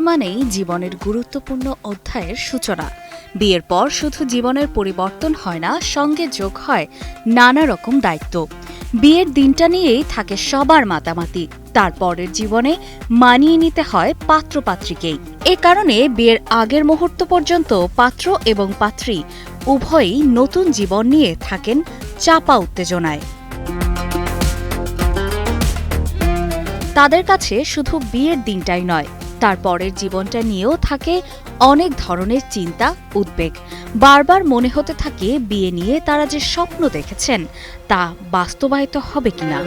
মানেই জীবনের গুরুত্বপূর্ণ অধ্যায়ের সূচনা। বিয়ের পর শুধু জীবনের পরিবর্তন হয় না, সঙ্গে যোগ হয় নানা রকম দায়িত্ব। বিয়ের দিনটা নিয়েই থাকে সবার মাতামাতি। তারপরের জীবনে মানিয়ে নিতে হয় পাত্রপাত্রীকেই। এ কারণে বিয়ের আগের মুহূর্ত পর্যন্ত পাত্র এবং পাত্রী উভয়ই নতুন জীবন নিয়ে থাকেন চাপা উত্তেজনায়। তাদের কাছে শুধু বিয়ের দিনটাই নয় তার পরের জীবনটা নিয়েও থাকে অনেক ধরনের চিন্তা, উদ্বেগ। বারবার মনে হতে থাকে বিয়ে নিয়ে তারা যে স্বপ্ন দেখেছেন, তা বাস্তবায়িত হবে কিনা।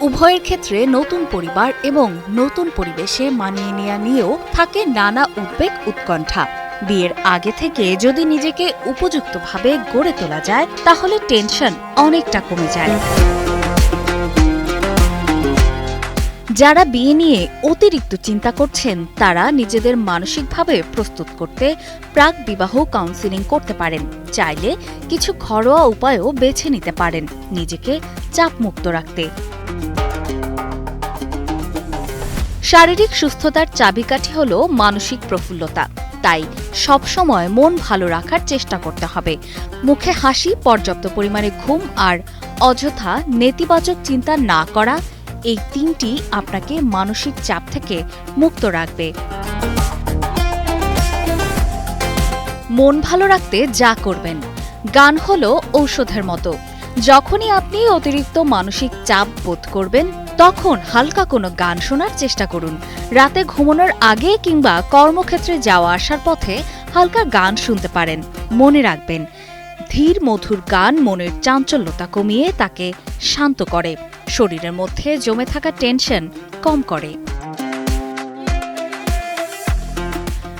উভয়ের ক্ষেত্রে নতুন পরিবার এবং নতুন পরিবেশে মানিয়ে নেওয়া নিয়েও থাকে নানা উদ্বেগ, উৎকণ্ঠা। বিয়ের আগে থেকে যদি নিজেকে উপযুক্তভাবে গড়ে তোলা যায়, তাহলে টেনশন অনেকটা কমে যায়। যারা বিয়ে নিয়ে অতিরিক্ত চিন্তা করছেন, তারা নিজেদের মানসিকভাবে প্রস্তুত করতে প্রাক বিবাহ কাউন্সিলিং করতে পারেন। চাইলে কিছু ঘরোয়া উপায়ও বেছে নিতে পারেন, নিজেকে চাপমুক্ত রাখতে। শারীরিক সুস্থতার চাবিকাঠি হল মানসিক প্রফুল্লতা। তাই সবসময় মন ভালো রাখার চেষ্টা করতে হবে। মুখে হাসি, পর্যাপ্ত পরিমাণে ঘুম আর অযথা নেতিবাচক চিন্তা না করা এই তিনটি আপনাকে মানসিক চাপ থেকে মুক্ত রাখবে। মন ভালো রাখতে যা করবেন। গান হলো ঔষধের মতো। যখনই আপনি অতিরিক্ত মানসিক চাপ বোধ করবেন, তখন হালকা কোনো গান শোনার চেষ্টা করুন। রাতে ঘুমানোর আগে কিংবা কর্মক্ষেত্রে যাওয়া আসার পথে হালকা গান শুনতে পারেন, মনে রাখবেন। ধীর মধুর গান মনের চাঞ্চল্যতা কমিয়ে তাকে শান্ত করে। শরীরের মধ্যে জমে থাকা টেনশন কম করে।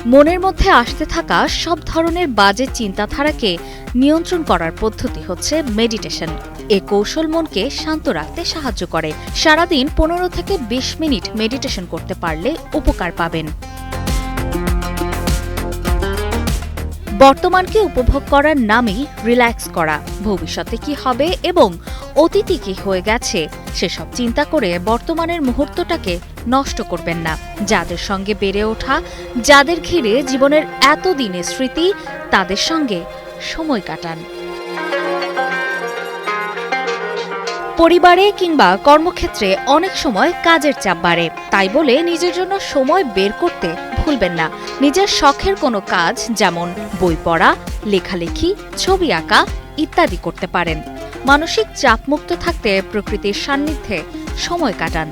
মনের মধ্যে আসতে থাকা সব ধরনের বাজে চিন্তাধারাকে নিয়ন্ত্রণ করার পদ্ধতি হচ্ছে মেডিটেশন এ কৌশল মনকে শান্ত রাখতে সাহায্য করে। সারাদিন পনেরো থেকে বিশ মিনিট মেডিটেশন করতে পারলে উপকার পাবেন। বর্তমানকে উপভোগ করার নামই রিল্যাক্স করা। ভবিষ্যতে কি হবে এবং অতীতে কি হয়ে গেছে, সেসব চিন্তা করে বর্তমানের মুহূর্তটাকে নষ্ট করবেন না। যাদের সঙ্গে বেড়ে ওঠা, যাদের ঘিরে জীবনের এতদিনের স্মৃতি, তাদের সঙ্গে সময় কাটান। পরিবারে কিংবা কর্মক্ষেত্রে অনেক সময় কাজের চাপ বাড়ে। তাই বলে নিজের জন্য সময় বের করতে ভুলবেন না। নিজের শখের কোনো কাজ যেমন বই পড়া, লেখালেখি, ছবি আঁকা ইত্যাদি করতে পারেন। মানসিক চাপমুক্ত থাকতে প্রকৃতির সান্নিধ্যে সময় কাটান।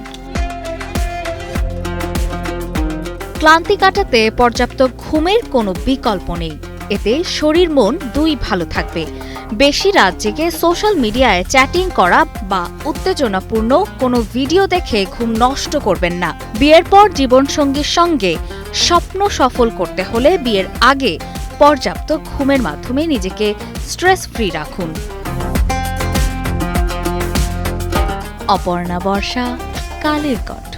ক্লান্তি কাটাতে পর্যাপ্ত ঘুমের কোনো বিকল্প নেই। এতে শরীর, মন দুই ভালো থাকবে। বেশি রাত জেগে সোশ্যাল মিডিয়ায় চ্যাটিং করা বা উত্তেজনাপূর্ণ কোনো ভিডিও দেখে ঘুম নষ্ট করবেন না। বিয়ের পর জীবনসঙ্গীর সঙ্গে স্বপ্ন সফল করতে হলে বিয়ের আগে পর্যাপ্ত ঘুমের মাধ্যমে নিজেকে স্ট্রেস ফ্রি রাখুন। অপর্ণা বর্ষা, কালের কণ্ঠ।